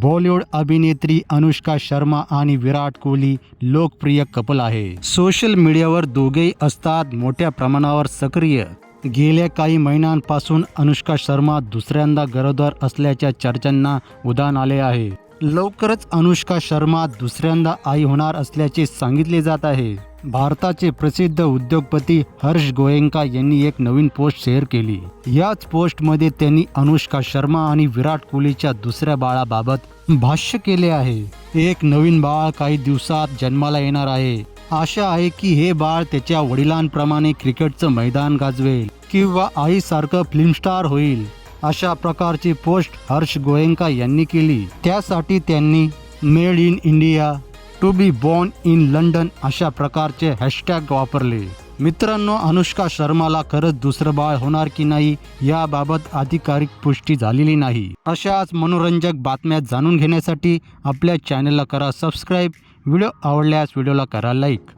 बॉलिवूड अभिनेत्री अनुष्का शर्मा आणि विराट कोहली लोकप्रिय कपल आहे. सोशल मीडियावर दोघेही असतात मोठ्या प्रमाणावर सक्रिय. गेल्या काही महिन्यांपासून अनुष्का शर्मा दुसऱ्यांदा गरोदर असल्याच्या चर्चांना उधाण आले आहे. लवकरच अनुष्का शर्मा दुसऱ्यांदा आई होणार असल्याचे सांगितले जात आहे. भारताचे प्रसिद्ध उद्योगपती हर्ष गोयंका यांनी एक नवीन पोस्ट शेअर केली. याच पोस्टमध्ये त्यांनी अनुष्का शर्मा आणि विराट कोहलीच्या दुसऱ्या बाळाबाबत भाष्य केले आहे. एक नवीन बाळ काही दिवसात जन्माला येणार आहे. आशा आहे की हे बाळ त्याच्या वडिलांप्रमाणे क्रिकेटचं मैदान गाजवेल किंवा आईसारखं फिल्म स्टार होईल. अशा प्रकारची पोस्ट हर्ष गोयंका यांनी केली. त्यासाठी त्यांनी made in India to be born in London अशा प्रकारचे हॅशटॅग वापरले. मित्रांनो अनुष्का शर्माला खरंच दुसरं बाळ होणार की नाही याबाबत अधिकारिक पुष्टी झालेली नाही. अशाच मनोरंजक बातम्या जाणून घेण्यासाठी आपल्या चॅनलला करा सबस्क्राईब व्हिडिओ आवडल्यास व्हिडिओला करा लाईक